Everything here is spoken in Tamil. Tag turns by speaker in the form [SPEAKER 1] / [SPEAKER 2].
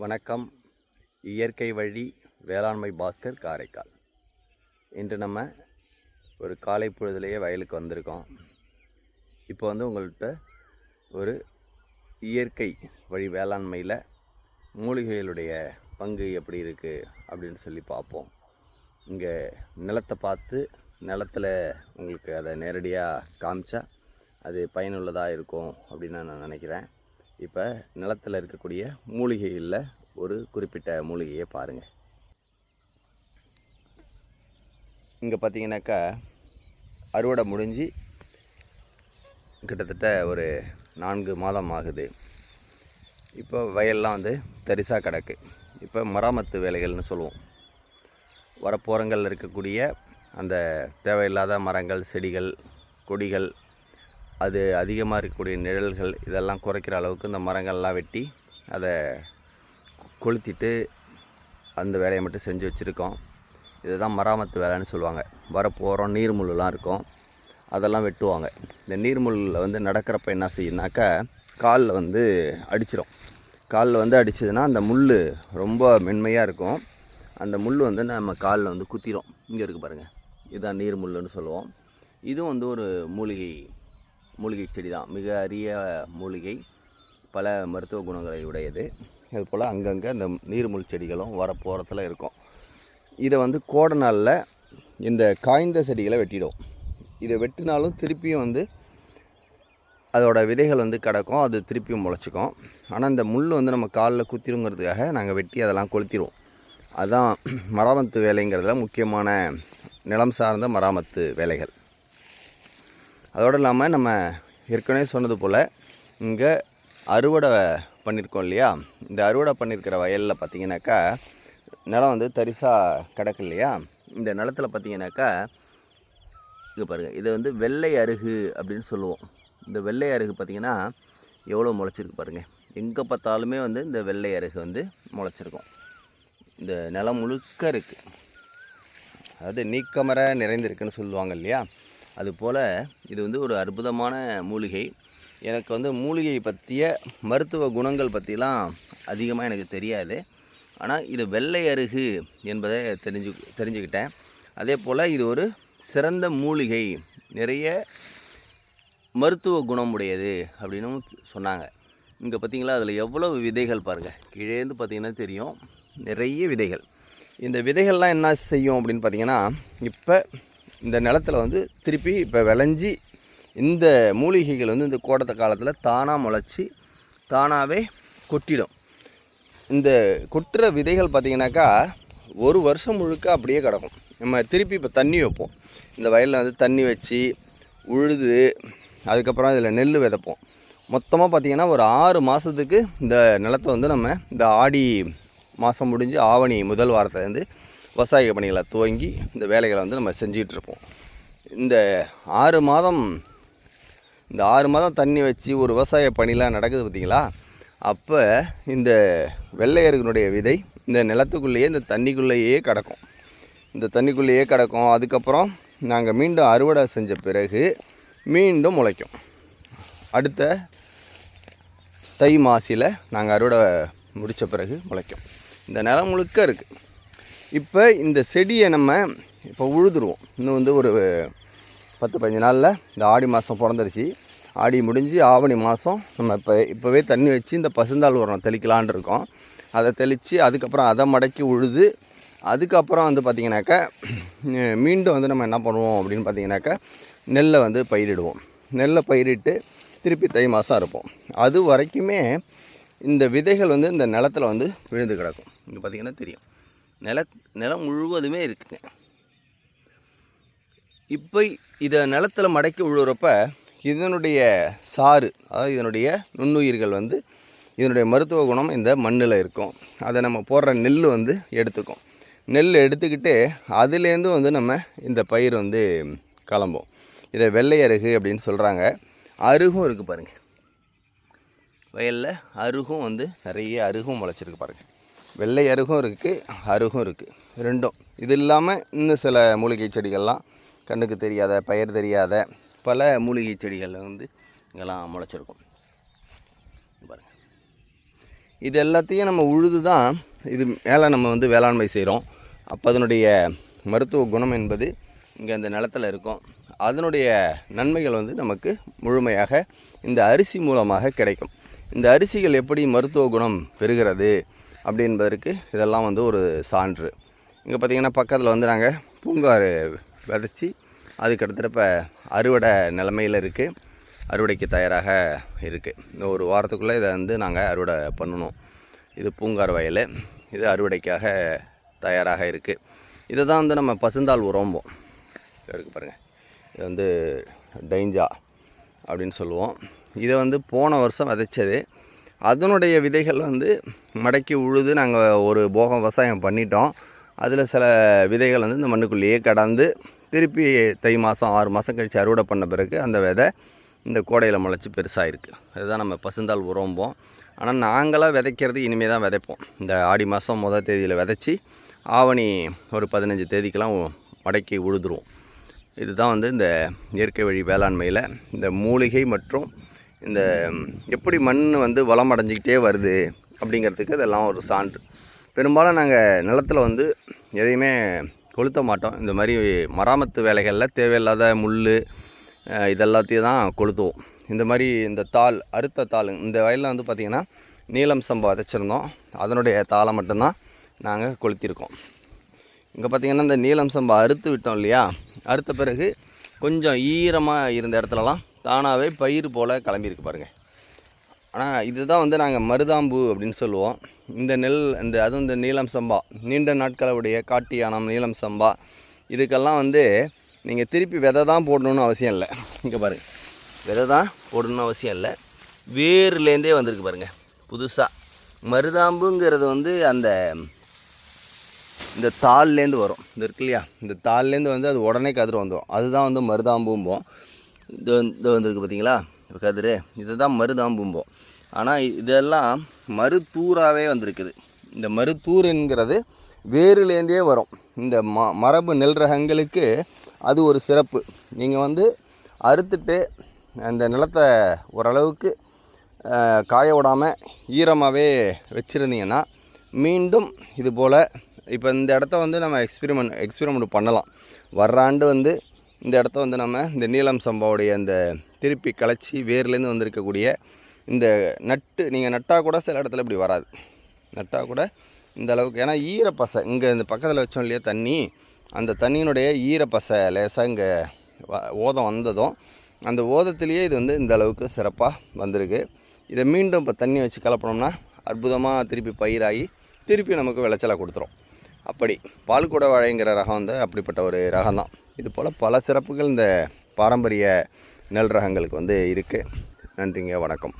[SPEAKER 1] வணக்கம். இயற்கை வழி வேளாண்மை பாஸ்கர் காரைக்கால். இன்று நம்ம ஒரு காலை பொழுதுலேயே வயலுக்கு வந்திருக்கோம். இப்போ வந்து உங்கள்கிட்ட ஒரு இயற்கை வழி வேளாண்மையில் மூலிகைகளுடைய பங்கு எப்படி இருக்குது அப்படின்னு சொல்லி பார்ப்போம். இங்கே நிலத்தை பார்த்து நிலத்தில் உங்களுக்கு அதை நேரடியாக காமிச்சா அது பயனுள்ளதாக இருக்கும் அப்படின்னு நான் நினைக்கிறேன். இப்போ நிலத்தில் இருக்கக்கூடிய மூலிகைகளில் ஒரு குறிப்பிட்ட மூலிகையை பாருங்கள் இங்கே பார்த்தீங்கன்னாக்கா அறுவடை முடிஞ்சு கிட்டத்தட்ட ஒரு நான்கு மாதம் ஆகுது. இப்போ வயல்லாம் வந்து தரிசாக கிடக்கு. இப்போ மராமத்து வேலைகள்னு சொல்லுவோம். வரப்போரங்களில் இருக்கக்கூடிய அந்த தேவையில்லாத மரங்கள் செடிகள் கொடிகள் அது அதிகமாக இருக்கக்கூடிய நிழல்கள் இதெல்லாம் குறைக்கிற அளவுக்கு இந்த மரங்கள்லாம் வெட்டி அதை கொளுத்திட்டு அந்த வேலையை மட்டும் செஞ்சு வச்சுருக்கோம். இதுதான் மராமத்து வேலைன்னு சொல்லுவாங்க. வரப்போகிறோம் நீர்முள்ளெலாம் இருக்கும் அதெல்லாம் வெட்டுவாங்க. இந்த நீர்முள்ளில் வந்து நடக்கிறப்ப என்ன செய்யுனாக்கா காலில் வந்து அடிச்சிடும் காலில் வந்து அடிச்சதுன்னா அந்த முள் ரொம்ப மென்மையாக இருக்கும். அந்த முள் வந்து நம்ம காலில் வந்து குத்திரும். இங்கே இருக்குது பாருங்கள் இதுதான் நீர் முள்ளுன்னு சொல்லுவோம். இதுவும் வந்து ஒரு மூலிகை மூலிகை செடி தான் மிக அரிய மூலிகை. பல மருத்துவ குணங்களை உடையது. அதுபோல் அங்கங்கே இந்த நீர்முள் செடிகளும் வர போகிறத்துல இருக்கும். இதை வந்து கோடை நாளில் இந்த காய்ந்த செடிகளை வெட்டிடும். இதை வெட்டினாலும் திருப்பியும் வந்து அதோட விதைகள் வந்து கிடக்கும். அது திருப்பியும் முளைச்சிக்கும். ஆனால் இந்த முள் வந்து நம்ம காலில் குத்திருங்கிறதுக்காக நாங்கள் வெட்டி அதெல்லாம் கொளுத்திடுவோம். அதுதான் மராமத்து வேலைங்கிறதுல முக்கியமான நிலம் சார்ந்த மராமத்து வேலைகள். அதோடு இல்லாமல் நம்ம ஏற்கனவே சொன்னது போல் இங்கே அறுவடை பண்ணியிருக்கோம் இல்லையா? இந்த அறுவடை பண்ணியிருக்கிற வயலில் பார்த்தீங்கன்னாக்கா நிலம் வந்து தரிசாக கிடக்கு இல்லையா? இந்த நிலத்தில் பார்த்தீங்கன்னாக்கா இங்கே பாருங்கள் இதை வந்து வெள்ளை அருகு அப்படின்னு சொல்லுவோம். இந்த வெள்ளை அருகு பார்த்திங்கன்னா எவ்வளோ முளைச்சிருக்கு பாருங்கள் எங்கே பார்த்தாலுமே வந்து இந்த வெள்ளை அருகு வந்து முளைச்சிருக்கும். இந்த நிலம் முழுக்க இருக்குது அதாவது நீக்கமர நிறைந்திருக்குன்னு சொல்லுவாங்க இல்லையா? அதுபோல் இது வந்து ஒரு அற்புதமான மூலிகை. எனக்கு வந்து மூலிகை பற்றிய மருத்துவ குணங்கள் பற்றிலாம் அதிகமாக எனக்கு தெரியாது. ஆனால் இது வெள்ளை அருகு என்பதை தெரிஞ்சு தெரிஞ்சுக்கிட்டேன். அதே போல் இது ஒரு சிறந்த மூலிகை. நிறைய மருத்துவ குணம் உடையது அப்படின்னு சொன்னாங்க. இங்கே பார்த்தீங்களா அதில் எவ்வளவு விதைகள் பாருங்கள் கீழேருந்து பார்த்தீங்கன்னா தெரியும். நிறைய விதைகள். இந்த விதைகள்லாம் என்ன செய்யும் அப்படின்னு பார்த்தீங்கன்னா இப்போ இந்த நிலத்துல வந்து திருப்பி இப்போ விளைஞ்சி இந்த மூலிகைகள் வந்து இந்த கோடத்த காலத்தில் தானாக முளைச்சி தானாகவே கொட்டிடும். இந்த கொட்டுற விதைகள் பார்த்திங்கனாக்கா ஒரு வருஷம் முழுக்க அப்படியே கிடக்கும். நம்ம திருப்பி இப்போ தண்ணி வைப்போம். இந்த வயலில் வந்து தண்ணி வச்சு உழுது அதுக்கப்புறம் இதில் நெல் விதைப்போம். மொத்தமாக பார்த்திங்கன்னா ஒரு ஆறு மாதத்துக்கு இந்த நிலத்தை வந்து நம்ம இந்த ஆடி மாதம் முடிஞ்சு ஆவணி முதல் வாரத்துலேருந்து விவசாய பணிகளை துவங்கி இந்த வேலைகளை வந்து நம்ம செஞ்சிகிட்ருப்போம். இந்த ஆறு மாதம் இந்த ஆறு மாதம் தண்ணி வச்சு ஒரு விவசாய பணிலாம் நடக்குது பார்த்திங்களா? அப்போ இந்த வெள்ளையர்களுடைய விதை இந்த நிலத்துக்குள்ளேயே இந்த தண்ணிக்குள்ளேயே கிடக்கும். இந்த தண்ணிக்குள்ளேயே கிடக்கும். அதுக்கப்புறம் நாங்கள் மீண்டும் அறுவடை செஞ்ச பிறகு மீண்டும் முளைக்கும். அடுத்த தை மாசியில் நாங்கள் அறுவடை முடித்த பிறகு முளைக்கும். இந்த நிலம் முழுக்க இருக்குது இப்போ இந்த செடியை நம்ம இப்போ உழுதுருவோம். இன்னும் வந்து ஒரு பத்து பதினஞ்சு நாளில் இந்த ஆடி மாதம் பிறந்துருச்சு. ஆடி முடிஞ்சு ஆவணி மாதம் நம்ம இப்போ இப்போவே தண்ணி வச்சு இந்த பசுந்தாள் உரம் தெளிக்கலான் இருக்கோம். அதை தெளித்து அதுக்கப்புறம் அதை மடக்கி உழுது அதுக்கப்புறம் வந்து பார்த்திங்கனாக்கா மீண்டும் வந்து நம்ம என்ன பண்ணுவோம் அப்படின்னு பார்த்தீங்கன்னாக்கா நெல்லை வந்து பயிரிடுவோம். நெல்லை பயிரிட்டு திருப்பி தை மாதம் இருப்போம் அது வரைக்குமே இந்த விதைகள் வந்து இந்த நிலத்தில் வந்து விழுந்து கிடக்கும். இங்கே பார்த்தீங்கன்னா தெரியும். நில நிலம் முழுவதுமே இருக்குங்க. இப்போ இதை நிலத்தில் மடக்கி விழுறப்ப இதனுடைய சாறு அதாவது இதனுடைய நுண்ணுயிர்கள் வந்து இதனுடைய மருத்துவ குணம் இந்த மண்ணில் இருக்கும். அதை நம்ம போடுற நெல் வந்து எடுத்துக்கும். நெல் எடுத்துக்கிட்டு அதுலேருந்து வந்து நம்ம இந்த பயிர் வந்து கிளம்போம். இதை வெள்ளை அருகு அப்படின்னு சொல்கிறாங்க அருகும் இருக்குது பாருங்கள் வயலில் அருகும் வந்து நிறைய அருகும் முளைச்சிருக்கு பாருங்கள் வெள்ளை அருகும் இருக்குது அருகும் இருக்குது ரெண்டும். இது இல்லாமல் இன்னும் சில மூலிகை செடிகள்லாம் கண்ணுக்கு தெரியாத பெயர் தெரியாத பல மூலிகை செடிகள் வந்து இங்கெல்லாம் முளைச்சிருக்கும். பாருங்கள் இது எல்லாத்தையும் நம்ம உழுது தான் இது மேலே நம்ம வந்து வேளாண்மை செய்கிறோம் அப்போ அதனுடைய மருத்துவ குணம் என்பது இங்கே அந்த நிலத்தில் இருக்கும். அதனுடைய நன்மைகள் வந்து நமக்கு முழுமையாக இந்த அரிசி மூலமாக கிடைக்கும். இந்த அரிசிகள் எப்படி மருத்துவ குணம் பெறுகிறது? அப்படி என்பதற்கு இதெல்லாம் வந்து ஒரு சான்று. இங்கே பார்த்திங்கன்னா பக்கத்தில் வந்து நாங்கள் பூங்காறு விதைச்சி அது கிட்டத்தட்ட இப்போ அறுவடை நிலமையில் இருக்குது அறுவடைக்கு தயாராக இருக்குது இந்த ஒரு வாரத்துக்குள்ளே இதை வந்து நாங்கள் அறுவடை பண்ணணும். இது பூங்கார் வயல். இது அறுவடைக்காக தயாராக இருக்குது இதை தான் வந்து நம்ம பசுந்தாள் உரம்போம். இருக்குது பாருங்கள் இது வந்து டைஞ்சா அப்படின்னு சொல்லுவோம். இதை வந்து போன வருஷம் விதைச்சது. அதனுடைய விதைகள் வந்து மடக்கி உழுது நாங்கள் ஒரு போகம் விவசாயம் பண்ணிட்டோம். அதில் சில விதைகள் வந்து இந்த மண்ணுக்குள்ளேயே கடந்து திருப்பி தை மாதம் ஆறு மாதம் கழித்து அறுவடை பண்ண பிறகு அந்த விதை இந்த கோடையில் முளைச்சி பெருசாக இருக்குது அதுதான் நம்ம பசுந்தால் உரம்போம். ஆனால் நாங்களாக விதைக்கிறது இனிமேல் தான் விதைப்போம். இந்த ஆடி மாதம் முதல் தேதியில் விதைச்சி ஆவணி ஒரு பதினஞ்சு தேதிக்கெலாம் மடக்கி உழுதுருவோம். இதுதான் வந்து இந்த இயற்கை வழி வேளாண்மையில் இந்த மூலிகை மற்றும் இந்த எப்படி மண் வந்து வளம் அடைஞ்சிக்கிட்டே வருது அப்படிங்கிறதுக்கு இதெல்லாம் ஒரு சான்று. பெரும்பாலும் நாங்கள் நிலத்தில் வந்து எதையுமே கொளுத்த மாட்டோம். இந்த மாதிரி மராமத்து வேலைகளில் தேவையில்லாத முள் இதெல்லாத்தையும் தான் கொளுத்துவோம். இந்த மாதிரி இந்த தாள் அறுத்த தாள் இந்த வயலில் வந்து பார்த்திங்கன்னா நீலம் சம்பா விதைச்சிருந்தோம் அதனுடைய தாளை மட்டும்தான் நாங்கள் கொளுத்திருக்கோம். இங்கே பார்த்தீங்கன்னா இந்த நீலம் சம்பா அறுத்து விட்டோம் இல்லையா? அறுத்த பிறகு கொஞ்சம் ஈரமாக இருந்த இடத்துலலாம் தானாகவே பயிர் போல் கிளம்பியிருக்கு பாருங்கள் ஆனால் இதுதான் வந்து நாங்கள் மருதாம்பு அப்படின்னு சொல்லுவோம். இந்த நெல் இந்த அதுவும் இந்த நீலம் சம்பா நீண்ட நாட்களுடைய காட்டு யானம் நீலம் சம்பா இதுக்கெல்லாம் வந்து நீங்கள் திருப்பி விதை தான் போடணும்னு அவசியம் இல்லை. இங்கே பாருங்கள் விதை தான் போடணும்னு அவசியம் இல்லை. வேர்லேருந்தே வந்திருக்கு பாருங்கள் புதுசாக மருதாம்புங்கிறது வந்து அந்த இந்த தாள்லேருந்து வரும். இந்த இருக்கு இல்லையா? இந்த தாள்லேருந்து வந்து அது உடனே கதிர் வந்துடும் அதுதான் வந்து மருதாம்பும்போம். இது வந்து இது வந்திருக்கு பார்த்தீங்களா இப்போ கதிர் இதுதான் மருதாம்பும்போம் ஆனால் இதெல்லாம் மருத்தூராகவே வந்திருக்குது. இந்த மருத்தூருங்கிறது வேருலேருந்தே வரும். இந்த ம மரபு நெல் ரகங்களுக்கு அது ஒரு சிறப்பு. நீங்கள் வந்து அறுத்துட்டு அந்த நிலத்தை ஓரளவுக்கு காய விடாமல் ஈரமாகவே வச்சுருந்தீங்கன்னா மீண்டும் இது போல் இப்போ இந்த இடத்த வந்து நம்ம எக்ஸ்பிரிமெண்ட் எக்ஸ்பிரிமெண்ட் பண்ணலாம். வர்ற ஆண்டு வந்து இந்த இடத்த வந்து நம்ம இந்த நீலம் சம்பாவுடைய இந்த திருப்பி களைச்சி வேர்லேருந்து வந்திருக்கக்கூடிய இந்த நட்டு நீங்கள் நட்டால் கூட சில இடத்துல இப்படி வராது. நட்டால் கூட இந்த அளவுக்கு ஏன்னா ஈரப்பசை இங்கே இந்த பக்கத்தில் வச்சோம் இல்லையா தண்ணி அந்த தண்ணியினுடைய ஈரப்பசை லேசாக இங்கே வ- ஓதம் வந்ததும் அந்த ஓதத்திலேயே இது வந்து இந்த அளவுக்கு சிறப்பாக வந்திருக்கு. இதை மீண்டும் இப்போ தண்ணி வச்சு கலப்பினோம்னா அற்புதமாக திருப்பி பயிராகி திருப்பி நமக்கு விளைச்சலை கொடுத்துரும். அப்படி பால்குட வாழைங்கிற ரகம் வந்து அப்படிப்பட்ட ஒரு ரகம் தான் இது போல் பல சிறப்புகள் இந்த பாரம்பரிய நெல் ரகங்களுக்கு வந்து இருக்குது நன்றிங்க வணக்கம்.